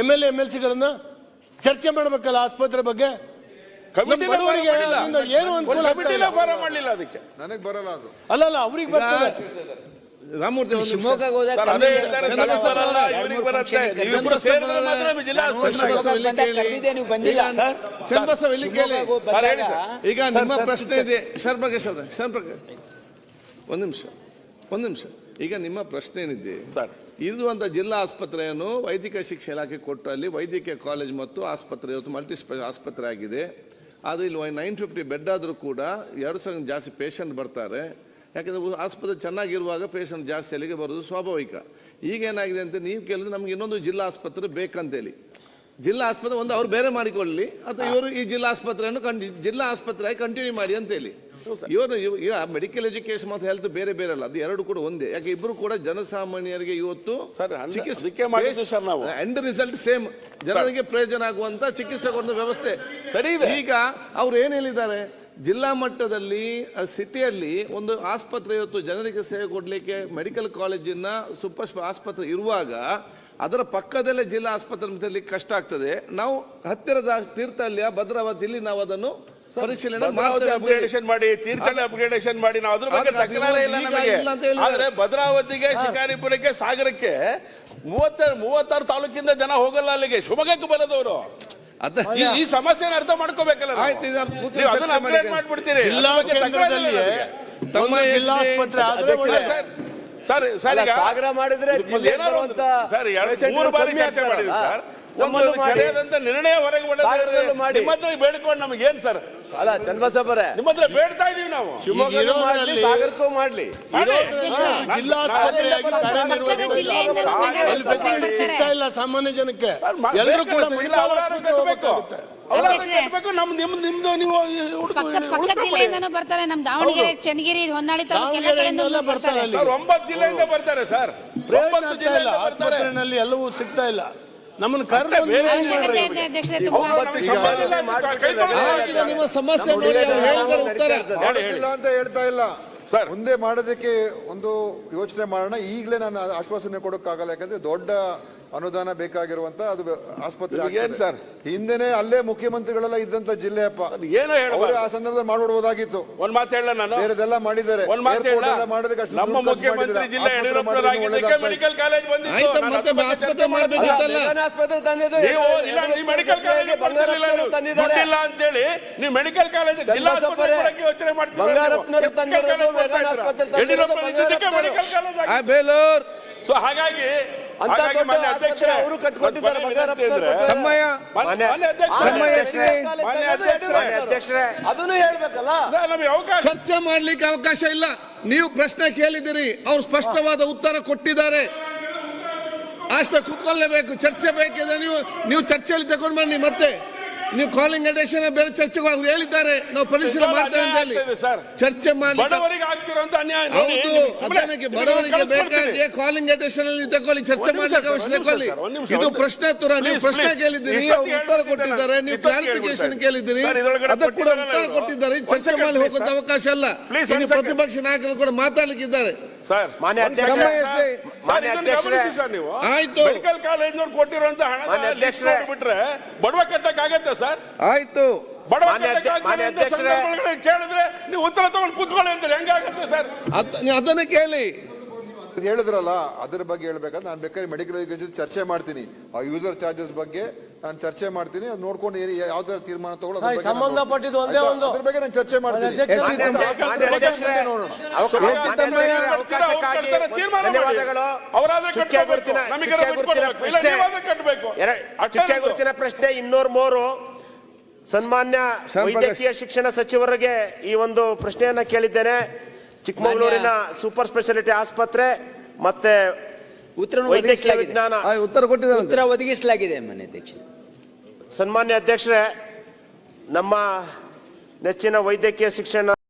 M L M L ಸಿಗಳನ್ನ ಚರ್ಚೆ ಮಾಡಬೇಕಲ್ಲ ಆಸ್ಪತ್ರೆ ಬಗ್ಗೆ ಬಡವರಿಗೆ. ಅದರಿಂದ ಏನು ಅನುಕೂಲ ಒಂದು ಆಗ್ತಾ ಇಲ್ಲ. ಫಾರಂ ಮಾಡಲಿಲ್ಲ ಅದಕ್ಕೆ ನನಗೆ ಬರಲ್ಲ ಅದು ಅಲ್ಲಲ್ಲ ಅವ್ರಿಗೆ ಬರ್ತದೆ ರಾಮಮೂರ್ತಿ ಒಂದು ನಿಮಿಷ. ಶಿವಮೊಗ್ಗ ಹೋದಾಗ ಸರ್, ಅದೇ ಹೇಳ್ತಾರೆ ಚಂದ್ರ ತಲೆ ಬರಲ್ಲ, ಇವ್ರಿಗೆ ಬರುತ್ತೆ ಮೂರು ನೀವಿಬ್ರು function ಸೇರಿದ್ರೆ ಮಾತ್ರ ನಮಗೆ ಜಿಲ್ಲಾ ನಾನು ಆಸ್ಪತ್ರೆ ಶಿವಮೊಗ್ಗ ಚನ್ನಬಸವ ಇಲ್ಲಿ ಕೇಳಿ. ಕರೆದಿದ್ದೆ, ನೀವು ಬಂದಿಲ್ಲ. ಈಗ ಚನ್ನಬಸವ ಇಲ್ಲಿ ಕೇಳಿ ಶಿವಮೊಗ್ಗ ಸರ್, ಹೇಳಿ ಬಂದಾಗ ಸರ್. ಈಗ ನಿಮ್ಮ ಪ್ರಶ್ನೆ ಇದೆ ಶರಣ್ ಒಂದು ನಿಮಿಷ ಒಂದು ನಿಮಿಷ ಈಗ ನಿಮ್ಮ ಪ್ರಶ್ನೆ ಏನಿದೆ ಸರ್. ಇರುವಂಥ ಜಿಲ್ಲಾ ಆಸ್ಪತ್ರೆಯನ್ನು ವೈದ್ಯಕೀಯ ಶಿಕ್ಷಣ ಇಲಾಖೆ ಕೊಟ್ಟು ಅಲ್ಲಿ ವೈದ್ಯಕೀಯ ಕಾಲೇಜ್ ಮತ್ತು ಆಸ್ಪತ್ರೆ ಇವತ್ತು ಮಲ್ಟಿ ಸ್ಪೆ ಆಸ್ಪತ್ರೆ ಆಗಿದೆ. ಆದರೆ ಇಲ್ಲಿ ನೈನ್ ಫಿಫ್ಟಿ ಬೆಡ್ ಆದರೂ ಕೂಡ ಎರಡು ಸಾವಿರ ಜಾಸ್ತಿ ಪೇಷಂಟ್ ಬರ್ತಾರೆ. ಯಾಕೆಂದರೆ ಆಸ್ಪತ್ರೆ ಚೆನ್ನಾಗಿರುವಾಗ ಪೇಷಂಟ್ ಜಾಸ್ತಿ ಅಲ್ಲಿಗೆ ಬರೋದು ಸ್ವಾಭಾವಿಕ. ಈಗ ಏನಾಗಿದೆ ಅಂತ ನೀವು ಕೇಳಿದ್ರೆ ನಮ್ಗೆ ಇನ್ನೊಂದು ಜಿಲ್ಲಾ ಆಸ್ಪತ್ರೆ ಬೇಕಂತೇಳಿ ಜಿಲ್ಲಾ ಆಸ್ಪತ್ರೆ ಒಂದು ಅವ್ರು ಬೇರೆ ಮಾಡಿಕೊಳ್ಳಿ ಅಥವಾ ಇವರು ಈ ಜಿಲ್ಲಾ ಆಸ್ಪತ್ರೆಯನ್ನು ಕಂಟಿ ಜಿಲ್ಲಾ ಆಸ್ಪತ್ರೆ ಕಂಟಿನ್ಯೂ ಮಾಡಿ ಅಂತೇಳಿ ಇವರು ಇವ್- ಈಗ ಮೆಡಿಕಲ್ ಎಜುಕೇಶನ್ ಮತ್ತು ಹೆಲ್ತ್ ಬೇರೆ ಬೇರೆ ಅಲ್ಲ. ಅದು ಎರಡು ಕೂಡ ಒಂದೇ. ಯಾಕೆ ಇಬ್ಬರು ಕೂಡ ಜನಸಾಮಾನ್ಯರಿಗೆ ಇವತ್ತು. ಎಂಡ್ ರಿಸಲ್ಟ್ ಸೇಮ್ ಜನರಿಗೆ ಪ್ರಯೋಜನ ಆಗುವಂತ ಚಿಕಿತ್ಸೆ ಕೊಡುವ ವ್ಯವಸ್ಥೆ. ಸರಿ ಈಗ ಅವ್ರು ಏನ್ ಹೇಳಿದ್ದಾರೆ? ಜಿಲ್ಲಾ ಮಟ್ಟದಲ್ಲಿ ಸಿಟಿಯಲ್ಲಿ ಒಂದು ಆಸ್ಪತ್ರೆ ಇವತ್ತು ಜನರಿಗೆ ಸೇವೆ ಕೊಡಲಿಕ್ಕೆ ಮೆಡಿಕಲ್ ಕಾಲೇಜಿನ ಸೂಪರ್ ಆಸ್ಪತ್ರೆ ಇರುವಾಗ ಅದರ ಪಕ್ಕದಲ್ಲೇ ಜಿಲ್ಲಾ ಆಸ್ಪತ್ರೆ ಕಷ್ಟ ಆಗ್ತದೆ. ನಾವು ಹತ್ತಿರದ ತೀರ್ಥಹಳ್ಳಿಯ ಭದ್ರಾವತಿಯಲ್ಲಿ ನಾವು ಅದನ್ನು ಪರಿಶೀಲನೆ ಅಪ್ಗ್ರೇಡೇಷನ್ ಮಾಡಿ ತೀರ್ಥಹಳ್ಳಿ ಅಪ್ಗ್ರೇಡೇಷನ್ ಮಾಡಿ ನಾವು ಅದ್ರ ಬಗ್ಗೆ ಅದು ಇಲ್ಲ ನಮಗೆ. ಆದ್ರೆ ಭದ್ರಾವತಿಗೆ ಶಿಕಾರಿಪುರಕ್ಕೆ ಸಾಗರಕ್ಕೆ ಮೂವತ್ತ ಮೂವತ್ತಾರು ತಾಲೂಕಿಂದ ಜನ ಹೋಗಲ್ಲ ಅಲ್ಲಿಗೆ ಶಿವಮೊಗ್ಗಕ್ಕೆ ಬರೋದವರು ಅದ ಈ ಸಮಸ್ಯೆ ಸಮಸ್ಯೆನ ಅರ್ಥ ಮಾಡ್ಕೋಬೇಕಲ್ಲ ನಾವು. ಆಯ್ತು, ನೀವು ಅದನ್ನ ಅಪ್ಗ್ರೇಡ್ ಮಾಡಿ. ಮಾಡ್ಬಿಡ್ತೀರಿ. ತಮ್ಮ ಒಂದು ಜಿಲ್ಲಾ ಆಸ್ಪತ್ರೆ ಆದ್ರೆ ಸರ್ ಸರ್ ಸಾಗರ ಮಾಡಿದ್ರೆ ಮೂರು ಬಾರಿ ಚರ್ಚೆ ಆಗ್ತಾರಲ್ಲ? ಸರ್ ಮಾಡಿ. ಕಡೆಯದಂತ ನಿರ್ಣಯ ಹೊರಗೆ ಮಾಡಿ. ನಿಮ್ಮ ಹತ್ರ ಬೇಡ್ಕೊಂಡು ನಮಗೆ ಏನ್ ಸರ್? ಅಲ್ಲ ಚನ್ನಬಸಪ್ಪರೇ ನಿಮ್ಮ ಹತ್ರ ಬೇಡ್ತಾ ಇದೀವಿ ನಾವು. ಶಿವಮೊಗ್ಗನೂ ಮಾಡ್ಲಿ ಸಾಗರಕ್ಕೂ ಮಾಡ್ಲಿ. ಇಲ್ಲ ಸಾಮಾನ್ಯ ಜನಕ್ಕೆ. ಎಲ್ಲರೂ ಕೂಡ ಪಕ್ಕ ಜಿಲ್ಲೆಯಿಂದನೂ ಬರ್ತಾರೆ ನಮ್ ದಾವಣಗೆರೆ ಚನ್ನಗಿರಿ ಹೊನ್ನಾಳಿ ತಾಲೂಕು ಎಲ್ಲ ಕಡೆಯಿಂದ ಬರ್ತಾರೆ. ಒಂಬತ್ತು ಜಿಲ್ಲೆಯಿಂದ ಬರ್ತಾರೆ ಸರ್. ಒಂಬತ್ತು ಆಸ್ಪತ್ರೆನಲ್ಲಿ ಎಲ್ಲವೂ ಸಿಗ್ತಾ ಇಲ್ಲ. ನಮ್ಮನ್ನು ಕರೆದು ನಿಮ್ಮ ಸಮಸ್ಯೆ ಅಂತ ಹೇಳ್ತಾ ಇಲ್ಲ. ಸರ್. ಮುಂದೆ ಮಾಡೋದಕ್ಕೆ ಒಂದು ಯೋಚನೆ ಮಾಡೋಣ. ಈಗಲೇ ನಾನು ಆಶ್ವಾಸನೆ ಕೊಡೋಕ್ಕಾಗಲ್ಲ ಯಾಕಂದ್ರೆ ದೊಡ್ಡ ಅನುದಾನ ಬೇಕಾಗಿರುವಂತ ಅದು ಆಸ್ಪತ್ರೆ. ಸರ್? ಹಿಂದೆನೆ ಅಲ್ಲೇ ಮುಖ್ಯಮಂತ್ರಿಗಳೆಲ್ಲ ಇದ್ದಂತ ಜಿಲ್ಲೆಯಪ್ಪ ಏನು ಅವರೇ ಆ ಸಂದರ್ಭದಲ್ಲಿ ಮಾಡ್ಬಿಡ್ಬೋದಾಗಿತ್ತು. ಒಂದ್ ಮಾತು ಹೇಳ ನಾನು. ಬೇರೆದೆಲ್ಲ ಮಾಡಿದ್ದಾರೆ. ಒಂದ್ ಮಾತು ಹೇಳ. ಎಲ್ಲ ಮಾಡೋದಕ್ಕೆ ಅಷ್ಟು ನಮ್ಮ ಮುಖ್ಯಮಂತ್ರಿ ಜಿಲ್ಲೆ ಯಡಿಯೂರಪ್ಪರಾಗಿದ್ದಕ್ಕೆ ಮೆಡಿಕಲ್ ಕಾಲೇಜ್ ಬಂದಿತ್ತು. ಆಯ್ತು, ಮತ್ತೆ ಆಸ್ಪತ್ರೆ ಮಾಡಬೇಕು ಮಾಡ್ಬೇಕು ಮಾಡ್ತೀನಿ. ಆಸ್ಪತ್ರೆ ತಂದಿದ್ದು? ನೀವು ಇಲ್ಲ ನೀವು ಮೆಡಿಕಲ್ ಕಾಲೇಜ್ ಬಂದಿರಲಿಲ್ಲ ನೀವು. ಇಲ್ಲ ಅಂತ ಅಂತೇಳಿ ನೀವು ಮೆಡಿಕಲ್ ಕಾಲೇಜ್ ಜಿಲ್ಲಾ ಆಸ್ಪತ್ರೆ ಕೊಡಕ್ಕೆ ಯೋಚನೆ ಮಾಡ್ತೀರಾ ನೀವು? ಬಂಗಾರಪ್ಪನವರು ಮೆಡಿಕಲ್ ತಂದಿರೋದು ಮೆಡಿಕಲ್ ಕಾಲೇಜ್ ಆ. ಬೇಲೂರ್. ಸೊ ಹಾಗಾಗಿ ಅಂತ ಹಾಗಾಗಿ ದೊಡ್ಡ ಮಾನ್ಯ ಆಸ್ಪತ್ರೆ ಅಧ್ಯಕ್ಷರೇ ಅವರು ಕಟ್ಕೊಟ್ಟಿದ್ದಾರೆ, ಮಾನ್ಯ ಬಂಗಾರಪ್ಪನವರು ವಿನಂತಿ ಮಾನ್ಯ- ಮಾನ್ಯ ಅಧ್ಯಕ್ಷರೇ ಮಾನ್ಯ ಅಧ್ಯಕ್ಷರೇ ಅದನ್ನು ಹೇಳ್ಬೇಕಲ್ಲ? ಸರ್, ನಮಗೆ ಅವಕಾಶ ಚರ್ಚೆ ಮಾಡ್ಲಿಕ್ಕೆ ಅವಕಾಶ ಇಲ್ಲ. ನೀವು ಪ್ರಶ್ನೆ ಕೇಳಿದಿರಿ ಅವ್ರು ಸ್ಪಷ್ಟವಾದ ಉತ್ತರ ಕೊಟ್ಟಿದ್ದಾರೆ. ಅಷ್ಟೇ ಕೂತ್ಕೊಳ್ಳೇಬೇಕು ಚರ್ಚೆ ಬೇಕಿದ್ರೆ ನೀವು ನೀವು ಚರ್ಚೆಯಲ್ಲಿ ತಗೊಂಡು ಬನ್ನಿ ಮತ್ತೆ. ನೀವು ಕಾಲಿಂಗ್ ಅಟೆನ್ಷನ್ ಬೇರೆ ಚರ್ಚೆಗೆ ಅವ್ರು ಹೇಳಿದ್ದಾರೆ ನಾವು ಪರಿಶೀಲನೆ ಮಾಡ್ತೇವೆ ಅಂತ ಹೇಳಿ. ಚರ್ಚೆ ಮಾಡಿ ಬಡವರಿಗೆ. ಬೇಕಾದ ಕಾಲಿಂಗ್ ಅಟೆನ್ಷನ್ ಅಲ್ಲಿ ತಗೊಳ್ಳಿ ಚರ್ಚೆ ಮಾಡ್ಲಿಕ್ಕೆ ಅವಶ್ಯ ತಗೊಳ್ಳಿ ಇದು ಪ್ರಶ್ನೆ ಉತ್ತರ ನೀವು ಪ್ರಶ್ನೆ. ಕೇಳಿದ್ದೀರಿ ಅವ್ರು ಉತ್ತರ ಕೊಟ್ಟಿದ್ದಾರೆ. ನೀವು ಕ್ಲಾರಿಫಿಕೇಶನ್. ಕೇಳಿದ್ದೀರಿ ಅದಕ್ಕೆ ಕೂಡ ಉತ್ತರ ಕೊಟ್ಟಿದ್ದಾರೆ ಚರ್ಚೆ ಮಾಡಿ ಹೋಗುವಂತ ಅವಕಾಶ ಅಲ್ಲ ಪ್ರತಿಪಕ್ಷ ನಾಯಕರು ಕೂಡ ಮಾತಾಡ್ಲಿಕ್ಕಿದ್ದಾರೆ ಸರ್ ಮಾನ್ಯ ನೀವು? ಆಯ್ತು. ಮೆಡಿಕಲ್ ಕಾಲೇಜ್ನವ್ರು ಕೊಟ್ಟಿರುವಂತ ಹಣ ಮಾನ್ಯ ಅಧ್ಯಕ್ಷರೇ. ಬಿಟ್ರೆ ಬಡವ ಕಟ್ಟಕ್ ಆಗತ್ತೆ ಸರ್. ಆಯ್ತು. ಬಡವ ಕೇಳಿದ್ರೆ ನೀವು ಉತ್ತರ ತಗೊಂಡು ಕೂತ್ಕೊಳ್ಳಿ ಅಂತ ಹೆಂಗಾಗತ್ತೆ ಸರ್? ಅದನ್ನ ಕೇಳಿ. ಹೇಳಿದ್ರಲ್ಲ ಅದ್ರ ಬಗ್ಗೆ ಹೇಳ್ಬೇಕಂದ್ರೆ ನಾನು ಬೇಕಾದ್ರೆ ಮೆಡಿಕಲ್ ಎಜುಕೇಶನ್ ಚರ್ಚೆ ಮಾಡ್ತೀನಿ. ಆ ಯೂಸರ್ ಚಾರ್ಜಸ್ ಬಗ್ಗೆ ನಾನು ಚರ್ಚೆ ಮಾಡ್ತೀನಿ ಅದು ನೋಡ್ಕೊಂಡು ಏರಿ ಯಾವ ತರ ತೀರ್ಮಾನ ತಗೊಳ್ಳೋದು ಅದ್ರ ಬಗ್ಗೆ ನಾನು ಸಂಬಂಧಪಟ್ಟಿದ್ದು ಒಂದೇ? ಒಂದು. ಅದ್ರ ಬಗ್ಗೆ ನಾನು ಚರ್ಚೆ ಮಾಡ್ತೀನಿ. ಮಾನ್ಯ ಅಧ್ಯಕ್ಷರೇ, ಆಸ್ಪತ್ರೆ ಮಾನ್ಯ ಬಗ್ಗೆ ಅಧ್ಯಕ್ಷರೇ, ಮುಂದೆ ನೋಡೋಣ ಅವಕಾಶಕ್ಕಾಗಿ ಧನ್ಯವಾದಗಳು. ಅವರಾದ್ರೆ ಚುಕ್ಕೆ ಕಟ್ಕೋಬೇಕು. ಗುರುತಿನ ನಮಗೆ ಚುಕ್ಕೆ ಬಿಟ್ಟು ಗುರುತಿನ ಕೊಡ್ಬೇಕು. ಪ್ರಶ್ನೆ ಚುಕ್ಕೆ ಗುರುತಿನ ಇನ್ನೂರ್ ಮೂರು. ಸನ್ಮಾನ್ಯ ವೈದ್ಯಕೀಯ ಶಿಕ್ಷಣ ಸಚಿವರಿಗೆ ಈ ಒಂದು ಪ್ರಶ್ನೆಯನ್ನ ಕೇಳಿದ್ದೇನೆ. ಚಿಕ್ಕಮಗಳೂರಿನ ಸೂಪರ್ ಸ್ಪೆಷಾಲಿಟಿ ಆಸ್ಪತ್ರೆ ಮತ್ತೆ ಉತ್ತರ ವೈದ್ಯಕೀಯ ವಿಜ್ಞಾನ ಉತ್ತರ ಕೊಟ್ಟಿದ್ದಾರೆ ಉತ್ತರ ಒದಗಿಸಲಾಗಿದೆ ಮನೆ ಅಧ್ಯಕ್ಷ ಸನ್ಮಾನ್ಯ ಅಧ್ಯಕ್ಷರೇ ನಮ್ಮ ನೆಚ್ಚಿನ ವೈದ್ಯಕೀಯ ಶಿಕ್ಷಣ